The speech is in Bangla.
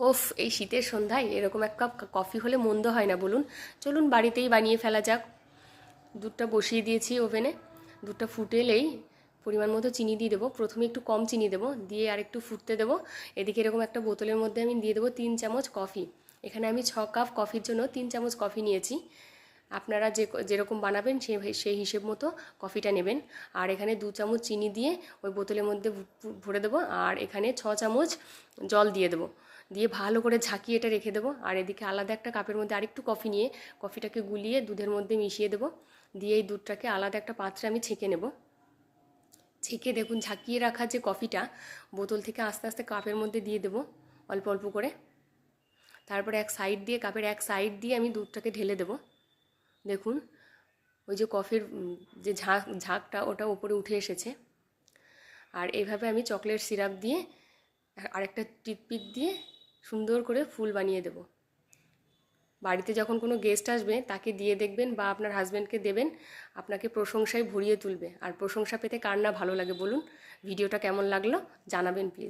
ওফ, এই শীতের সন্ধ্যায় এরকম এক কাপ কফি হলে মন্দ হয় না, বলুন। চলুন, বাড়িতেই বানিয়ে ফেলা যাক। দুধটা বসিয়ে দিয়েছি ওভেনে। দুধটা ফুটে এলেই পরিমাণ মতো চিনি দিয়ে দেবো। প্রথমে একটু কম চিনি দেবো, দিয়ে আর একটু ফুটতে দেবো। এদিকে এরকম একটা বোতলের মধ্যে আমি দিয়ে দেবো তিন চামচ কফি। এখানে আমি ছ কাপ কফির জন্য তিন চামচ কফি নিয়েছি। আপনারা যে, যেরকম বানাবেন, সে, সেই হিসেব মতো কফিটা নেবেন। আর এখানে দু চামচ চিনি দিয়ে ওই বোতলের মধ্যে ভরে দেবো। আর এখানে ছ চামচ জল দিয়ে দেবো। দিয়ে ভালো করে ঝাঁকিয়ে এটা রেখে দেবো। আর এদিকে আলাদা একটা কাপের মধ্যে আরেকটু কফি নিয়ে, কফিটাকে গুলিয়ে দুধের মধ্যে মিশিয়ে দেবো। দিয়ে এই দুধটাকে আলাদা একটা পাত্রে আমি ছেঁকে নেব। ছেঁকে দেখুন, ঝাঁকিয়ে রাখা যে কফিটা, বোতল থেকে আস্তে আস্তে কাপের মধ্যে দিয়ে দেবো অল্প অল্প করে। তারপরে এক সাইড দিয়ে, কাপের এক সাইড দিয়ে আমি দুধটাকে ঢেলে দেবো। দেখুন, ওই যে কফির যে ঝাঁক, ঝাঁকটা ওটা ওপরে উঠে এসেছে। আর এইভাবে আমি চকলেট সিরাপ দিয়ে আরেকটা টিথপিক দিয়ে সুন্দর করে ফুল বানিয়ে দেব। বাড়িতে যখন কোনো গেস্ট আসবে, তাকে দিয়ে দেখবেন বা আপনার হাজব্যান্ডকে দেবেন, আপনাকে প্রশংসায় ভরিয়ে তুলবে। আর প্রশংসা পেতে কার না ভালো লাগে বলুন? ভিডিওটা কেমন লাগল জানাবেন প্লিজ